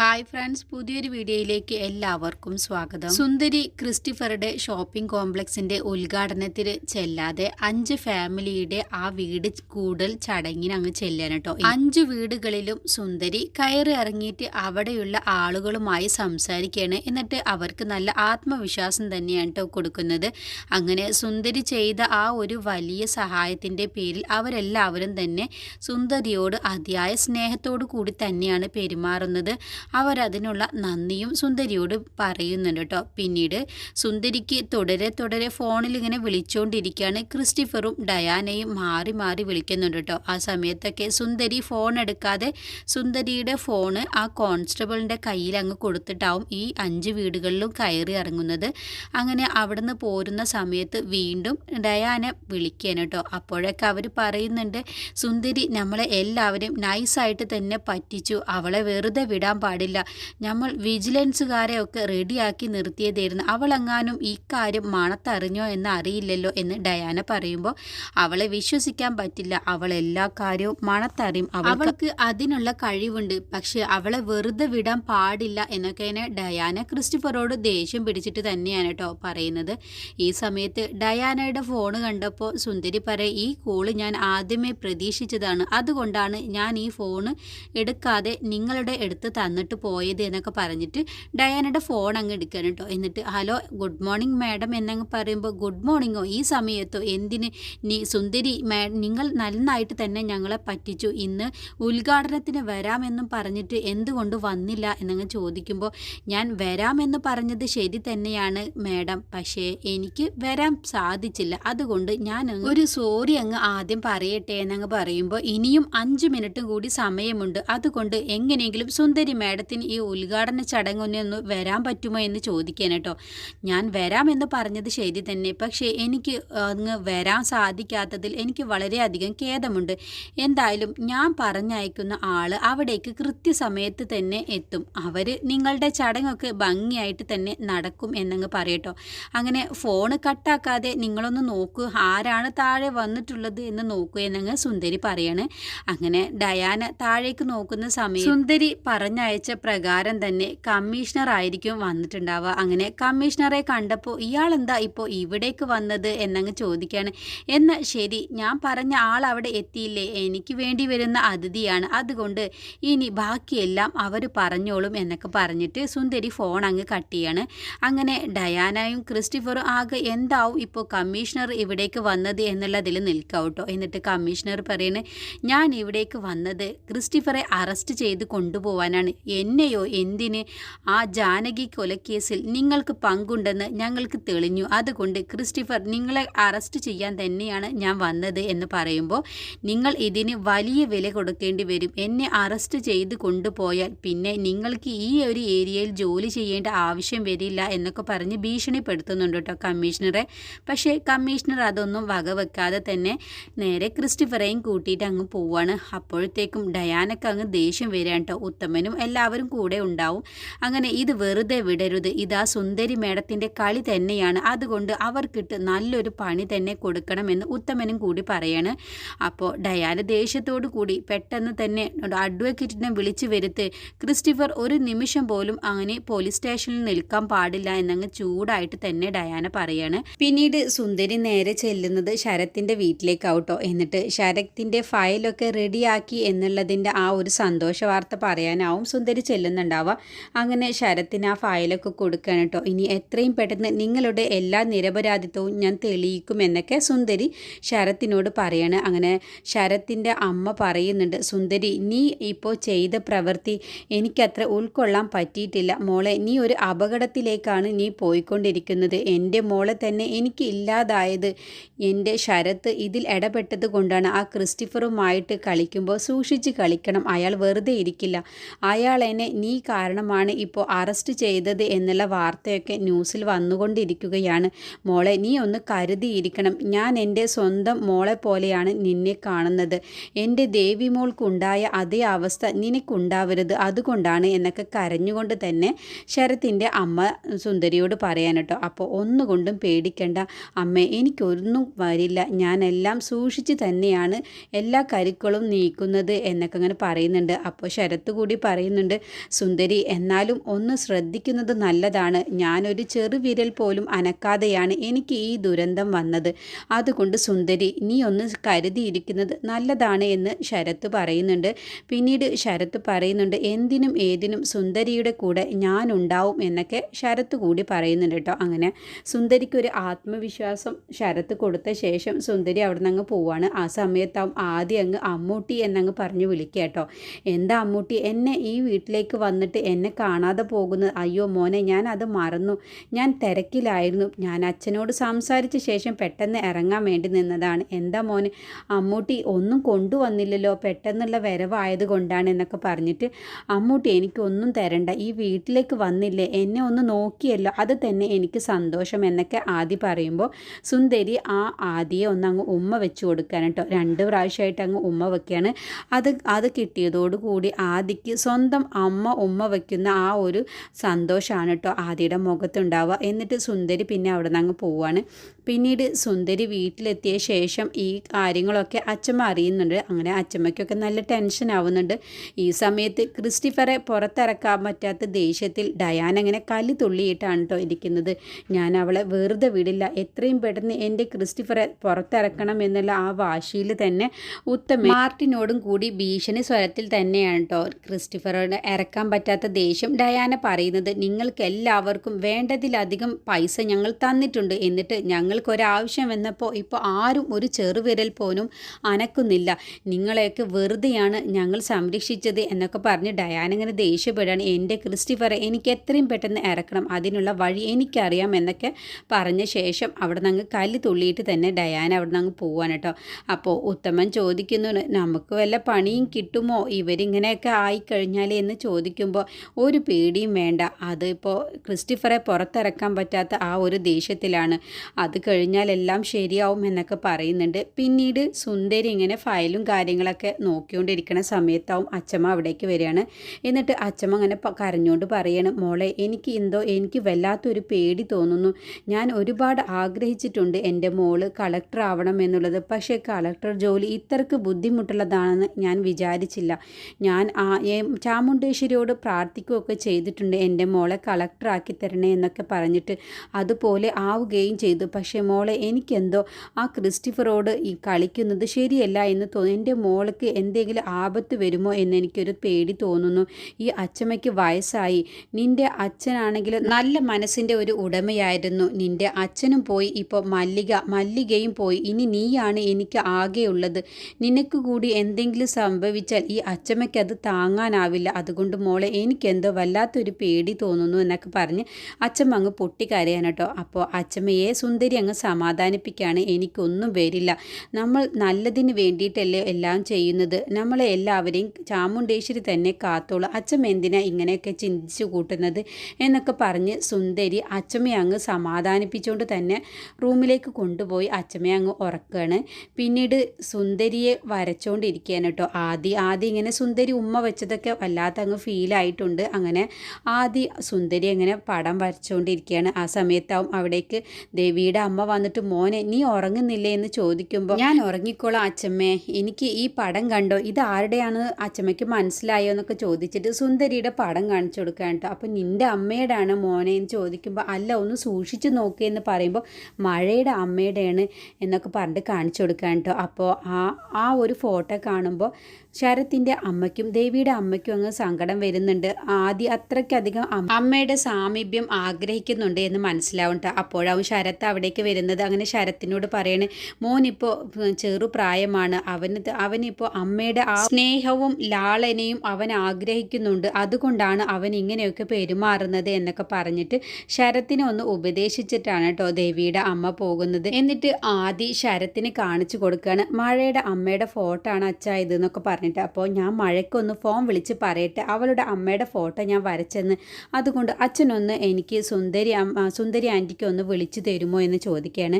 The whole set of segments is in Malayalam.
ഹായ് ഫ്രണ്ട്സ് പുതിയൊരു വീഡിയോയിലേക്ക് എല്ലാവർക്കും സ്വാഗതം. സുന്ദരി ക്രിസ്റ്റിഫറുടെ ഷോപ്പിംഗ് കോംപ്ലക്സിന്റെ ഉദ്ഘാടനത്തിന് ചെല്ലാതെ അഞ്ച് ഫാമിലിയുടെ ആ വീട് കൂടൽ ചടങ്ങിന് അങ്ങ് ചെല്ലാൻ കേട്ടോ അഞ്ച് വീടുകളിലും സുന്ദരി കയറി ഇറങ്ങിയിട്ട് അവിടെയുള്ള ആളുകളുമായി സംസാരിക്കുകയാണ് എന്നിട്ട് അവർക്ക് നല്ല ആത്മവിശ്വാസം തന്നെയാണ് കേട്ടോ കൊടുക്കുന്നത്. അങ്ങനെ സുന്ദരി ചെയ്ത ആ ഒരു വലിയ സഹായത്തിന്റെ പേരിൽ അവരെല്ലാവരും തന്നെ സുന്ദരിയോട് അതിയായ സ്നേഹത്തോടു കൂടി തന്നെയാണ് പെരുമാറുന്നത്. അവരതിനുള്ള നന്ദിയും സുന്ദരിയോട് പറയുന്നുണ്ട് കേട്ടോ. പിന്നീട് സുന്ദരിക്ക് തുടരെ തുടരെ ഫോണിൽ ഇങ്ങനെ വിളിച്ചുകൊണ്ടിരിക്കുകയാണ് ക്രിസ്റ്റിഫറും ഡയാനയും മാറി മാറി വിളിക്കുന്നുണ്ട് കേട്ടോ. ആ സമയത്തൊക്കെ സുന്ദരി ഫോൺ എടുക്കാതെ സുന്ദരിയുടെ ഫോണ് ആ കോൺസ്റ്റബിളിന്റെ കയ്യിൽ അങ്ങ് കൊടുത്തിട്ടാവും ഈ അഞ്ച് വീടുകളിലും കയറി ഇറങ്ങുന്നത്. അങ്ങനെ അവിടുന്ന് പോരുന്ന സമയത്ത് വീണ്ടും ഡയാന വിളിക്കുകയാണ് കേട്ടോ. അപ്പോഴൊക്കെ അവർ പറയുന്നുണ്ട് സുന്ദരി നമ്മളെ എല്ലാവരും നൈസായിട്ട് തന്നെ പറ്റിച്ചു. അവളെ വെറുതെ വിടാൻ പാടില്ല നമ്മൾ വിജിലൻസുകാരെ ഒക്കെ റെഡിയാക്കി നിർത്തിയതായിരുന്നു. അവളെങ്ങാനും ഈ കാര്യം മണത്തറിഞ്ഞോ എന്ന് അറിയില്ലല്ലോ എന്ന് ഡയാന പറയുമ്പോൾ അവളെ വിശ്വസിക്കാൻ പറ്റില്ല. അവൾ എല്ലാ കാര്യവും മണത്തറിയും. അവൾക്ക് അതിനുള്ള കഴിവുണ്ട്. പക്ഷെ അവളെ വെറുതെ വിടാൻ പാടില്ല എന്നൊക്കെയാണ് ഡയാന ക്രിസ്റ്റഫറോട് ദേഷ്യം പിടിച്ചിട്ട് തന്നെയാണ് കേട്ടോ പറയുന്നത്. ഈ സമയത്ത് ഡയാനയുടെ ഫോൺ കണ്ടപ്പോൾ സുന്ദരി പറയും ഈ കോൾ ഞാൻ ആദ്യമേ പ്രതീക്ഷിച്ചതാണ്. അതുകൊണ്ടാണ് ഞാൻ ഈ ഫോണ് എടുക്കാതെ നിങ്ങളുടെ എടുത്ത് തന്നിട്ട് പോയത് എന്നൊക്കെ പറഞ്ഞിട്ട് ഡയാനയുടെ ഫോൺ അങ്ങ് എടുക്കണം കേട്ടോ. എന്നിട്ട് ഹലോ ഗുഡ് മോർണിംഗ് മാഡം എന്നങ്ങ് പറയുമ്പോൾ ഗുഡ് മോർണിംഗോ ഈ സമയത്തോ എന്തിന്? നീ സുന്ദരി മാ നിങ്ങൾ നന്നായിട്ട് തന്നെ ഞങ്ങളെ പറ്റിച്ചു. ഇന്ന് ഉദ്ഘാടനത്തിന് വരാമെന്നും പറഞ്ഞിട്ട് എന്തുകൊണ്ട് വന്നില്ല? എന്നങ്ങ് ചോദിക്കുമ്പോൾ ഞാൻ വരാമെന്ന് പറഞ്ഞത് ശരി തന്നെയാണ് മാഡം പക്ഷേ എനിക്ക് വരാൻ സാധിച്ചില്ല. അതുകൊണ്ട് ഞാൻ ഒരു സോറി അങ്ങ് ആദ്യം പറയട്ടെ എന്നങ്ങ് പറയുമ്പോൾ ഇനിയും അഞ്ച് മിനിറ്റും കൂടി സമയമുണ്ട്. അതുകൊണ്ട് എങ്ങനെയെങ്കിലും സുന്ദരി മാഡത്തിന് ഈ ഉദ്ഘാടന ചടങ്ങൊന്നൊന്ന് വരാൻ പറ്റുമോ എന്ന് ചോദിക്കാൻ കേട്ടോ. ഞാൻ വരാമെന്ന് പറഞ്ഞത് ശരി തന്നെ. പക്ഷേ എനിക്ക് അങ്ങ് വരാൻ സാധിക്കാത്തതിൽ എനിക്ക് വളരെയധികം ഖേദമുണ്ട്. എന്തായാലും ഞാൻ പറഞ്ഞയക്കുന്ന ആൾ അവിടേക്ക് കൃത്യസമയത്ത് തന്നെ എത്തും. അവർ നിങ്ങളുടെ ചടങ്ങൊക്കെ ഭംഗിയായിട്ട് തന്നെ നടക്കും എന്നങ്ങ് പറയട്ടോ അങ്ങനെ ഫോൺ കട്ടാക്കാതെ നിങ്ങളൊന്ന് നോക്കൂ ആരാണ് താഴെ വന്നിട്ടുള്ളത് എന്ന് നോക്കൂ എന്നങ്ങ് സുന്ദരി പറയാണ്. അങ്ങനെ ഡയാന താഴേക്ക് നോക്കുന്ന സമയം സുന്ദരി പറഞ്ഞയച്ച പ്രകാരം തന്നെ കമ്മീഷണർ ആയിരിക്കും വന്നിട്ടുണ്ടാവുക. അങ്ങനെ കമ്മീഷണറെ കണ്ടപ്പോൾ ഇയാൾ എന്താ ഇപ്പോൾ ഇവിടേക്ക് വന്നത് എന്നങ്ങ് ചോദിക്കുകയാണ്. എന്നാൽ ശരി ഞാൻ പറഞ്ഞ ആൾ അവിടെ എത്തിയില്ലേ? എനിക്ക് വേണ്ടി വരുന്ന അതിഥിയാണ്. അതുകൊണ്ട് ഇനി ബാക്കിയെല്ലാം അവർ പറഞ്ഞോളും എന്നൊക്കെ പറഞ്ഞിട്ട് സുന്ദരി ഫോൺ അങ്ങ് കട്ട് ചെയ്യാണ്. അങ്ങനെ ഡയാനയും ക്രിസ്റ്റിഫറും ആകെ എന്താവും ഇപ്പോൾ കമ്മീഷണർ ഇവിടേക്ക് വന്നത് എന്നുള്ളതിൽ നിൽക്കാവട്ടോ എന്നിട്ട് കമ്മീഷണർ പറയുന്നത് ഞാൻ ഇവിടേക്ക് വന്നത് ക്രിസ്റ്റിഫറെ അറസ്റ്റ് ചെയ്ത് കൊണ്ടുപോകാനാണ് എന്നെയോ എന്തിന് ആ ജാനകി കൊലക്കേസിൽ നിങ്ങൾക്ക് പങ്കുണ്ടെന്ന് ഞങ്ങൾക്ക് തെളിഞ്ഞു. അതുകൊണ്ട് ക്രിസ്റ്റിഫർ നിങ്ങളെ അറസ്റ്റ് ചെയ്യാൻ തന്നെയാണ് ഞാൻ വന്നത് എന്ന് പറയുമ്പോൾ നിങ്ങൾ ഇതിന് വലിയ വില കൊടുക്കേണ്ടി വരും. എന്നെ അറസ്റ്റ് ചെയ്ത് കൊണ്ടുപോയാൽ പിന്നെ നിങ്ങൾക്ക് ഈ ഒരു ഏരിയയിൽ ജോലി ചെയ്യേണ്ട ആവശ്യം വരില്ല എന്നൊക്കെ പറഞ്ഞ് ഭീഷണിപ്പെടുത്തുന്നുണ്ട് കേട്ടോ കമ്മീഷണറെ. പക്ഷേ കമ്മീഷണർ അതൊന്നും വകവെക്കാതെ തന്നെ നേരെ ക്രിസ്റ്റഫറേയും കൂട്ടിയിട്ട് അങ്ങ് പോവാണ്. അപ്പോഴത്തേക്കും ഡയാനക്ക് അങ്ങ് ദേഷ്യം വരാൻ കേട്ടോ. ഉത്തമനും എല്ലാവരും കൂടെ ഉണ്ടാവും. അങ്ങനെ ഇത് വെറുതെ വിടരുത്. ഇതാ സുന്ദരി മേഡത്തിന്റെ കളി തന്നെയാണ്. അതുകൊണ്ട് അവർക്കിട്ട് നല്ലൊരു പണി തന്നെ കൊടുക്കണമെന്ന് ഉത്തമനും കൂടി പറയാണ്. അപ്പോൾ ഡയാന ദേഷ്യത്തോടു കൂടി പെട്ടെന്ന് തന്നെ അഡ്വക്കേറ്റിനെ വിളിച്ചു വരുത്ത് ക്രിസ്റ്റിഫർ ഒരു നിമിഷം പോലും അങ്ങനെ പോലീസ് സ്റ്റേഷനിൽ നിൽക്കാൻ പാടില്ല എന്നങ്ങ് ചൂടായിട്ട് തന്നെ ഡയാന പറയാണ്. പിന്നീട് സുന്ദരി നേരെ ചെല്ലുന്നത് ശരത്തിന്റെ വീട്ടിലേക്കാവട്ടോ. എന്നിട്ട് ശരത്തിന്റെ ഫയലൊക്കെ റെഡിയാക്കി എന്നുള്ളതിന്റെ ആ ഒരു സന്തോഷ വാർത്ത പറയാനാവും സുന്ദരി ചെല്ലുന്നുണ്ടാവുക. അങ്ങനെ ശരത്തിന് ആ ഫയലൊക്കെ കൊടുക്കുകയാണ് കേട്ടോ. ഇനി എത്രയും പെട്ടെന്ന് നിങ്ങളുടെ എല്ലാ നിരപരാധിത്വവും ഞാൻ തെളിയിക്കുമെന്നൊക്കെ സുന്ദരി ശരത്തിനോട് പറയാണ്. അങ്ങനെ ശരത്തിന്റെ അമ്മ പറയുന്നുണ്ട് സുന്ദരി നീ ഇപ്പോൾ ചെയ്ത പ്രവൃത്തി എനിക്കത്ര ഉൾക്കൊള്ളാൻ പറ്റിയിട്ടില്ല. മോളെ നീ ഒരു അപകടത്തിലേക്കാണ് നീ പോയിക്കൊണ്ടിരിക്കുന്നത്. എന്റെ മോളെ തന്നെ എനിക്ക് ഇല്ലാതായത്. എന്റെ ശരത്ത് ഇതിൽ ഇടപെട്ടത് കൊണ്ടാണ് ആ ക്രിസ്റ്റഫറുമായിട്ട് കളിക്കുമ്പോൾ സൂക്ഷിച്ച് കളിക്കണം. അയാൾ വെറുതെ ഇരിക്കില്ല. അയാൾ എന്നെ നീ കാരണമാണ് ഇപ്പോൾ അറസ്റ്റ് ചെയ്തത് എന്നുള്ള വാർത്തയൊക്കെ ന്യൂസിൽ വന്നുകൊണ്ടിരിക്കുകയാണ്. മോളെ നീ ഒന്ന് കരുതിയിരിക്കണം. ഞാൻ എന്റെ സ്വന്തം മോളെ പോലെയാണ് നിന്നെ കാണുന്നത്. എന്റെ ദേവി മോൾക്കുണ്ടായ അതേ അവസ്ഥ നിനക്കുണ്ടാവരുത്. അതുകൊണ്ടാണ് എന്നൊക്കെ കരഞ്ഞുകൊണ്ട് തന്നെ ശരത്തിന്റെ അമ്മ സുന്ദരിയോട് പറയാൻ കേട്ടോ. അപ്പോൾ ഒന്നുകൊണ്ടും പേടിക്കേണ്ട. അമ്മേ എനിക്കൊന്നും വരില്ല. ഞാനെല്ലാം സൂക്ഷിച്ച് തന്നെയാണ് എല്ലാ കരുക്കളും നീക്കുന്നത് എന്നൊക്കെ അങ്ങനെ പറയുന്നുണ്ട്. അപ്പോൾ ശരത്ത് കൂടി പറയുന്നുണ്ട് പറയുന്നുണ്ട് സുന്ദരി എന്നാലും ഒന്ന് ശ്രദ്ധിക്കുന്നത് നല്ലതാണ്. ഞാനൊരു ചെറുവിരൽ പോലും അനക്കാതെയാണ് എനിക്ക് ഈ ദുരന്തം വന്നത്. അതുകൊണ്ട് സുന്ദരി നീ ഒന്ന് കരുതിയിരിക്കുന്നത് നല്ലതാണ് എന്ന് ശരത്ത് പറയുന്നുണ്ട്. പിന്നീട് ശരത്ത് പറയുന്നുണ്ട് എന്തിനും ഏതിനും സുന്ദരിയുടെ കൂടെ ഞാനുണ്ടാവും എന്നൊക്കെ ശരത്ത് കൂടി പറയുന്നുണ്ട് കേട്ടോ. അങ്ങനെ സുന്ദരിക്കൊരു ആത്മവിശ്വാസം ശരത്ത് കൊടുത്ത ശേഷം സുന്ദരി അവിടെ നിന്ന് അങ്ങ് പോവാണ്. ആ സമയത്താവും ആദ്യം അങ്ങ് അമ്മൂട്ടി എന്നങ്ങ് പറഞ്ഞു വിളിക്കുക കേട്ടോ. എന്താ അമ്മൂട്ടി? എന്നെ ഈ വീട്ടിലേക്ക് വന്നിട്ട് എന്നെ കാണാതെ പോകുന്നത് അയ്യോ മോനെ ഞാൻ അത് മറന്നു. ഞാൻ തിരക്കിലായിരുന്നു. ഞാൻ അച്ഛനോട് സംസാരിച്ച ശേഷം പെട്ടെന്ന് ഇറങ്ങാൻ വേണ്ടി നിന്നതാണ്. എന്താ മോനെ അമ്മൂട്ടി ഒന്നും കൊണ്ടുവന്നില്ലല്ലോ. പെട്ടെന്നുള്ള വരവായത് കൊണ്ടാണ് എന്നൊക്കെ പറഞ്ഞിട്ട് അമ്മൂട്ടി എനിക്കൊന്നും തരണ്ട. ഈ വീട്ടിലേക്ക് വന്നില്ലേ? എന്നെ ഒന്ന് നോക്കിയല്ലോ. അത് തന്നെ എനിക്ക് സന്തോഷം എന്നൊക്കെ ആദ്യം പറയുമ്പോൾ സുന്ദരി ആ ആദിയെ ഒന്ന് അങ്ങ് ഉമ്മ വെച്ച് കൊടുക്കാൻ കേട്ടോ. രണ്ട് പ്രാവശ്യമായിട്ട് അങ്ങ് ഉമ്മ വെക്കുകയാണ്. അത് അത് കിട്ടിയതോടുകൂടി ആദിക്ക് സ്വന്തം അമ്മ ഉമ്മ വയ്ക്കുന്ന ആ ഒരു സന്തോഷമാണ് കേട്ടോ ആദിയുടെ മുഖത്തുണ്ടാവുക. എന്നിട്ട് സുന്ദരി പിന്നെ അവിടെ നിന്ന് അങ്ങ് പോവുകയാണ് പിന്നീട് സുന്ദരി വീട്ടിലെത്തിയ ശേഷം ഈ കാര്യങ്ങളൊക്കെ അച്ഛമ്മ അറിയുന്നുണ്ട്. അങ്ങനെ അച്ഛമ്മയ്ക്കൊക്കെ നല്ല ടെൻഷൻ ആവുന്നുണ്ട്. ഈ സമയത്ത് ക്രിസ്റ്റിഫറെ പുറത്തിറക്കാൻ പറ്റാത്ത ദേഷ്യത്തിൽ ഡയാൻ അങ്ങനെ കല്ലി തുള്ളിയിട്ടാണ് കേട്ടോ ഇരിക്കുന്നത്. ഞാൻ അവളെ വെറുതെ വിടില്ല. എത്രയും പെട്ടെന്ന് എന്റെ ക്രിസ്റ്റിഫറെ പുറത്തിറക്കണം എന്നുള്ള ആ വാശിയിൽ തന്നെ ഉത്തമ മാർട്ടിനോടും കൂടി ഭീഷണി സ്വരത്തിൽ തന്നെയാണ് കേട്ടോ ക്രിസ്റ്റിഫറോട് ഇറക്കാൻ പറ്റാത്ത ദേഷ്യം. ഡയാന പറയുന്നത് നിങ്ങൾക്ക് എല്ലാവർക്കും വേണ്ടതിലധികം പൈസ ഞങ്ങൾ തന്നിട്ടുണ്ട്. എന്നിട്ട് ഞങ്ങൾക്കൊരാവശ്യം വന്നപ്പോൾ ഇപ്പോൾ ആരും ഒരു ചെറുവിരൽ പോലും അനക്കുന്നില്ല. നിങ്ങളെയൊക്കെ വെറുതെയാണ് ഞങ്ങൾ സംരക്ഷിച്ചത് എന്നൊക്കെ പറഞ്ഞ് ഡയാന ഇങ്ങനെ ദേഷ്യപ്പെടുകയാണ്. എന്റെ ക്രിസ്റ്റിഫറെ എനിക്ക് എത്രയും പെട്ടെന്ന് ഇറക്കണം. അതിനുള്ള വഴി എനിക്കറിയാം എന്നൊക്കെ പറഞ്ഞ ശേഷം അവിടെ നിന്ന് കല്ല് തുള്ളിയിട്ട് തന്നെ ഡയാന അവിടെ നിന്ന് പോവാൻ കേട്ടോ. അപ്പോൾ ഉത്തമൻ ചോദിക്കുന്നു നമുക്ക് വല്ല പണിയും കിട്ടുമോ? ഇവരിങ്ങനെയൊക്കെ ആയിക്കഴിഞ്ഞാൽ എന്ന് ചോദിക്കുമ്പോൾ ഒരു പേടിയും വേണ്ട. അതിപ്പോൾ ക്രിസ്റ്റിഫറെ പുറത്തിറക്കാൻ പറ്റാത്ത ആ ഒരു ദേഷ്യത്തിലാണ്. അത് കഴിഞ്ഞാൽ എല്ലാം ശരിയാവും എന്നൊക്കെ പറയുന്നുണ്ട്. പിന്നീട് സുന്ദരി ഇങ്ങനെ ഫയലും കാര്യങ്ങളൊക്കെ നോക്കിക്കൊണ്ടിരിക്കുന്ന സമയത്താവും അച്ചമ്മ അവിടേക്ക് വരികയാണ്. എന്നിട്ട് അച്ചമ്മ അങ്ങനെ കരഞ്ഞുകൊണ്ട് പറയാണ് മോളെ എനിക്ക് എന്തോ എനിക്ക് വല്ലാത്തൊരു പേടി തോന്നുന്നു. ഞാൻ ഒരുപാട് ആഗ്രഹിച്ചിട്ടുണ്ട് എന്റെ മോൾ കളക്ടർ ആവണം എന്നുള്ളത്. പക്ഷേ കളക്ടർ ജോലി ഇത്രക്ക് ബുദ്ധിമുട്ടുള്ളതാണെന്ന് ഞാൻ വിചാരിച്ചില്ല. ഞാൻ ആ ചാമുണ്ടേശ്വരിയോട് പ്രാർത്ഥിക്കുകയൊക്കെ ചെയ്തിട്ടുണ്ട്. എന്റെ മോളെ കളക്ടറാക്കി തരണേ എന്നൊക്കെ പറഞ്ഞിട്ട് അതുപോലെ ആവുകയും ചെയ്തു. പക്ഷേ മോളെ എനിക്കെന്തോ ആ ക്രിസ്റ്റിഫറോട് ഈ കളിക്കുന്നത് ശരിയല്ല എന്ന് തോന്നി എന്റെ മോൾക്ക് എന്തെങ്കിലും ആപത്ത് വരുമോ എന്ന് എനിക്കൊരു പേടി തോന്നുന്നു. ഈ അച്ഛമ്മയ്ക്ക് വയസ്സായി. നിന്റെ അച്ഛനാണെങ്കിൽ നല്ല മനസ്സിന്റെ ഒരു ഉടമയായിരുന്നു. നിന്റെ അച്ഛനും പോയി. ഇപ്പോൾ മല്ലിക മല്ലികയും പോയി. ഇനി നീയാണ് എനിക്ക് ആകെയുള്ളത്. നിനക്ക് കൂടി എന്തെങ്കിലും സംഭവിച്ചാൽ ഈ അച്ഛമ്മയ്ക്ക് അത് താങ്ങാനാവില്ല. അതുകൊണ്ട് മോളെ എനിക്കെന്തോ വല്ലാത്തൊരു പേടി തോന്നുന്നു എന്നൊക്കെ പറഞ്ഞ് അച്ഛമ്മ അങ്ങ് പൊട്ടിക്കരയാണ് കേട്ടോ. അപ്പോൾ അച്ഛമ്മയെ സുന്ദരി അങ്ങ് സമാധാനിപ്പിക്കുകയാണ്. എനിക്കൊന്നും വരില്ല. നമ്മൾ നല്ലതിന് വേണ്ടിയിട്ടല്ലേ എല്ലാം ചെയ്യുന്നത്. നമ്മളെ എല്ലാവരെയും ചാമുണ്ടേശ്വരി തന്നെ കാത്തോളൂ. അച്ഛമ്മ എന്തിനാ ഇങ്ങനെയൊക്കെ ചിന്തിച്ചു കൂട്ടുന്നത് എന്നൊക്കെ പറഞ്ഞ് സുന്ദരി അച്ഛമ്മയെ അങ്ങ് സമാധാനിപ്പിച്ചുകൊണ്ട് തന്നെ റൂമിലേക്ക് കൊണ്ടുപോയി അച്ഛമ്മയെ അങ്ങ് ഉറക്കുകയാണ്. പിന്നീട് സുന്ദരിയെ വരച്ചുകൊണ്ടിരിക്കുകയാണ് കേട്ടോ. ആദ്യം ആദ്യം ഇങ്ങനെ സുന്ദരി ഉമ്മ വെച്ചതൊക്കെ വല്ലാത്ത അങ്ങ് ഫീലായിട്ടുണ്ട് അങ്ങനെ ആദ്യ സുന്ദരി അങ്ങനെ പടം വരച്ചുകൊണ്ടിരിക്കുകയാണ് ആ സമയത്താവും അവിടേക്ക് ദേവിയുടെ അമ്മ വന്നിട്ട് മോനെ നീ ഉറങ്ങുന്നില്ലേ? എന്ന് ചോദിക്കുമ്പോൾ ഞാൻ ഉറങ്ങിക്കോളാം അച്ഛമ്മേ. എനിക്ക് ഈ പടം കണ്ടോ? ഇത് ആരുടെയാണ്? അച്ഛമ്മയ്ക്ക് മനസ്സിലായോ? എന്നൊക്കെ ചോദിച്ചിട്ട് സുന്ദരിയുടെ പടം കാണിച്ചു കൊടുക്കാൻ കേട്ടോ. അപ്പോൾ നിന്റെ അമ്മയുടെയാണ് മോനെ? എന്ന് ചോദിക്കുമ്പോൾ അല്ല ഒന്ന് സൂക്ഷിച്ച് എന്ന് പറയുമ്പോൾ മഴയുടെ അമ്മയുടെയാണ് എന്നൊക്കെ പറഞ്ഞിട്ട് കാണിച്ചു കൊടുക്കാൻ കേട്ടോ. അപ്പോൾ ആ ആ ഒരു ഫോട്ടോ കാണുമ്പോൾ ശരത്തിന്റെ അമ്മയ്ക്കും ദേവിയുടെ അമ്മയ്ക്കും അങ്ങ് സങ്കടം വരുന്നുണ്ട്. ആദ്യം അത്രയ്ക്കധികം അമ്മയുടെ സാമീപ്യം ആഗ്രഹിക്കുന്നുണ്ട് എന്ന് മനസ്സിലാവുന്നുണ്ട് അപ്പോഴാവും ശരത്ത് അവിടേക്ക് വരുന്നത്. അങ്ങനെ ശരത്തിനോട് പറയണേ മോനിപ്പോൾ ചെറു പ്രായമാണ്. അവന് അവനിപ്പോൾ അമ്മയുടെ ആ സ്നേഹവും ലാളനയും അവൻ ആഗ്രഹിക്കുന്നുണ്ട്. അതുകൊണ്ടാണ് അവൻ ഇങ്ങനെയൊക്കെ പെരുമാറുന്നത് എന്നൊക്കെ പറഞ്ഞിട്ട് ശരത്തിനെ ഒന്ന് ഉപദേശിച്ചിട്ടാണ് കേട്ടോ ദേവിയുടെ അമ്മ പോകുന്നത്. എന്നിട്ട് ആദി ശരത്തിന് കാണിച്ചു കൊടുക്കുകയാണ്. മഴയുടെ അമ്മയുടെ ഫോട്ടോ ആണ് അച്ഛാ ഇത് എന്നൊക്കെ പറഞ്ഞിട്ട് അപ്പോൾ ഞാൻ മഴയ്ക്കൊന്ന് ഫോൺ വിളിച്ച് പറയട്ടെ അവളുടെ അമ്മയുടെ ഫോട്ടോ ഞാൻ വരച്ചെന്ന്. അതുകൊണ്ട് അച്ഛനൊന്ന് എനിക്ക് സുന്ദരി സുന്ദരി ആന്റിക്ക് ഒന്ന് വിളിച്ചു തരുമോ എന്ന് ചോദിക്കുകയാണ്.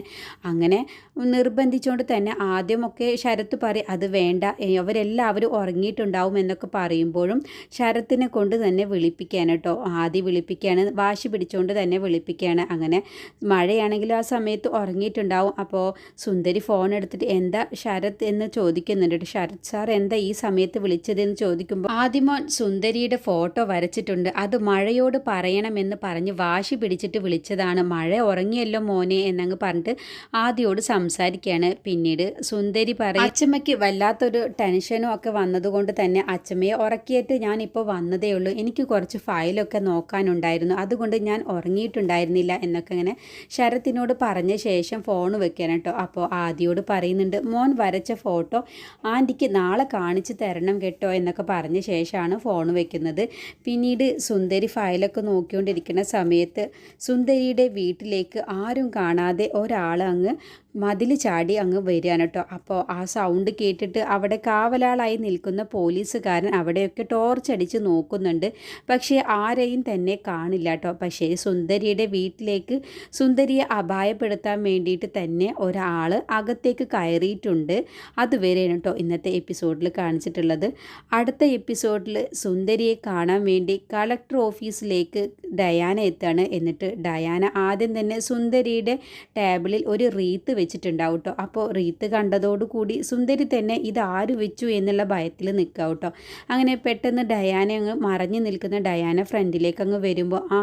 അങ്ങനെ നിർബന്ധിച്ചുകൊണ്ട് തന്നെ ആദ്യമൊക്കെ ശരത്ത് പറയും അത് വേണ്ട അവരെല്ലാവരും ഉറങ്ങിയിട്ടുണ്ടാവും എന്നൊക്കെ പറയുമ്പോഴും ശരത്തിനെ കൊണ്ട് തന്നെ വിളിപ്പിക്കാൻ കേട്ടോ. ആദ്യം വിളിപ്പിക്കുകയാണ് വാശി പിടിച്ചുകൊണ്ട് തന്നെ വിളിപ്പിക്കുകയാണ്. അങ്ങനെ മഴയാണെങ്കിലും ആ സമയത്ത് ഉറങ്ങിയിട്ടുണ്ടാവും. അപ്പോൾ സുന്ദരി ഫോൺ എടുത്തിട്ട് എന്താ ശരത്? എന്ന് ചോദിക്കുന്നുണ്ട് ശരത് സാർ എന്താ ഈ ഈ സമയത്ത് വിളിച്ചതെന്ന് ചോദിക്കുമ്പോൾ ആദിമോൻ സുന്ദരിയുടെ ഫോട്ടോ വരച്ചിട്ടുണ്ട്. അത് മഴയോട് പറയണമെന്ന് പറഞ്ഞ് വാശി പിടിച്ചിട്ട് വിളിച്ചതാണ്. മഴ ഉറങ്ങിയല്ലോ മോനെ എന്നങ്ങ് പറഞ്ഞിട്ട് ആദ്യോട് സംസാരിക്കുകയാണ് പിന്നീട് സുന്ദരി പറയും അച്ഛമ്മയ്ക്ക് വല്ലാത്തൊരു ടെൻഷനും ഒക്കെ വന്നതുകൊണ്ട് തന്നെ അച്ഛമ്മയെ ഉറക്കിയിട്ട് ഞാൻ ഞാനിപ്പോൾ വന്നതേ ഉള്ളൂ. എനിക്ക് കുറച്ച് ഫയലൊക്കെ നോക്കാനുണ്ടായിരുന്നു. അതുകൊണ്ട് ഞാൻ ഉറങ്ങിയിട്ടുണ്ടായിരുന്നില്ല എന്നൊക്കെ ഇങ്ങനെ ശരത്തിനോട് പറഞ്ഞ ശേഷം ഫോൺ വെക്കാൻ അപ്പോൾ ആദ്യോട് പറയുന്നുണ്ട് മോൻ വരച്ച ഫോട്ടോ ആന്റിക്ക് നാളെ കാണിച്ചു തരണം കേട്ടോ എന്നൊക്കെ പറഞ്ഞ ശേഷമാണ് ഫോൺ വെക്കുന്നത്. പിന്നീട് സുന്ദരി ഫയലൊക്കെ നോക്കിക്കൊണ്ടിരിക്കുന്ന സമയത്ത് സുന്ദരിയുടെ വീട്ടിലേക്ക് ആരും കാണാതെ ഒരാൾ അങ്ങ് മതിൽ ചാടി അങ്ങ് വരികയാണ് കേട്ടോ. അപ്പോൾ ആ സൗണ്ട് കേട്ടിട്ട് അവിടെ കാവലാളായി നിൽക്കുന്ന പോലീസുകാരൻ അവിടെയൊക്കെ ടോർച്ചടിച്ച് നോക്കുന്നുണ്ട്. പക്ഷേ ആരെയും തന്നെ കാണില്ല കേട്ടോ. പക്ഷേ സുന്ദരിയുടെ വീട്ടിലേക്ക് സുന്ദരിയെ അപായപ്പെടുത്താൻ വേണ്ടിയിട്ട് തന്നെ ഒരാൾ അകത്തേക്ക് കയറിയിട്ടുണ്ട്. അതുവരെയാണ് കേട്ടോ ഇന്നത്തെ എപ്പിസോഡിൽ കാണിച്ചിട്ടുള്ളത്. അടുത്ത എപ്പിസോഡിൽ സുന്ദരിയെ കാണാൻ വേണ്ടി കളക്ടർ ഓഫീസിലേക്ക് ഡയാന എത്താണ് എന്നിട്ട് ഡയാന ആദ്യം തന്നെ സുന്ദരിയുടെ ടേബിളിൽ ഒരു റീത്ത് വെച്ചിട്ടുണ്ടാവും കേട്ടോ. അപ്പോൾ റീത്ത് കണ്ടതോടുകൂടി സുന്ദരി തന്നെ ഇത് ആര് വെച്ചു എന്നുള്ള ഭയത്തിൽ നിൽക്കുക കേട്ടോ. അങ്ങനെ പെട്ടെന്ന് ഡയാന അങ്ങ് മറഞ്ഞു നിൽക്കുന്ന ഡയാന ഫ്രണ്ടിലേക്ക് അങ്ങ് വരുമ്പോൾ ആ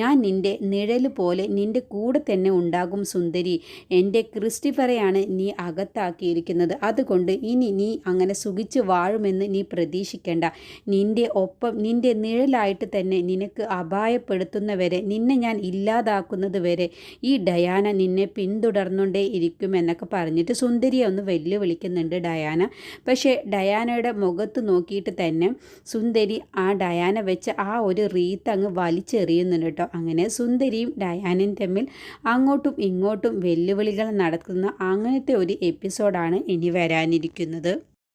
ഞാൻ നിന്റെ നിഴൽ പോലെ നിന്റെ കൂടെ തന്നെ ഉണ്ടാകും സുന്ദരി. എന്റെ ക്രിസ്റ്റിഫറെയാണ് നീ അകത്താക്കിയിരിക്കുന്നത്. അതുകൊണ്ട് ഇനി നീ അങ്ങനെ സുഖിച്ച് വാഴുമെന്ന് നീ പ്രതീക്ഷിക്കേണ്ട. നിന്റെ ഒപ്പം നിന്റെ നിഴലായിട്ട് തന്നെ നിനക്ക് അപായപ്പെടുത്തുന്നവരെ നിന്നെ ഞാൻ ഇല്ലാതാക്കുന്നത് വരെ ഈ ഡയാന നിന്നെ പിന്തുടർന്നുകൊണ്ടേ ഇരിക്കുമെന്നൊക്കെ പറഞ്ഞിട്ട് സുന്ദരിയെ ഒന്ന് വെല്ലുവിളിക്കുന്നുണ്ട് ഡയാന. പക്ഷേ ഡയാനയുടെ മുഖത്ത് നോക്കിയിട്ട് തന്നെ സുന്ദരി ആ ഡയാന വെച്ച് ആ ഒരു റീത്ത് അങ്ങ് വലിച്ചെറിയുന്നുണ്ട് കേട്ടോ. അങ്ങനെ സുന്ദരിയും ഡയാനയും തമ്മിൽ അങ്ങോട്ടും ഇങ്ങോട്ടും വെല്ലുവിളികൾ നടത്തുന്ന അങ്ങനത്തെ ഒരു എപ്പിസോഡാണ് ഇനി വരാനിരിക്കുന്നത്.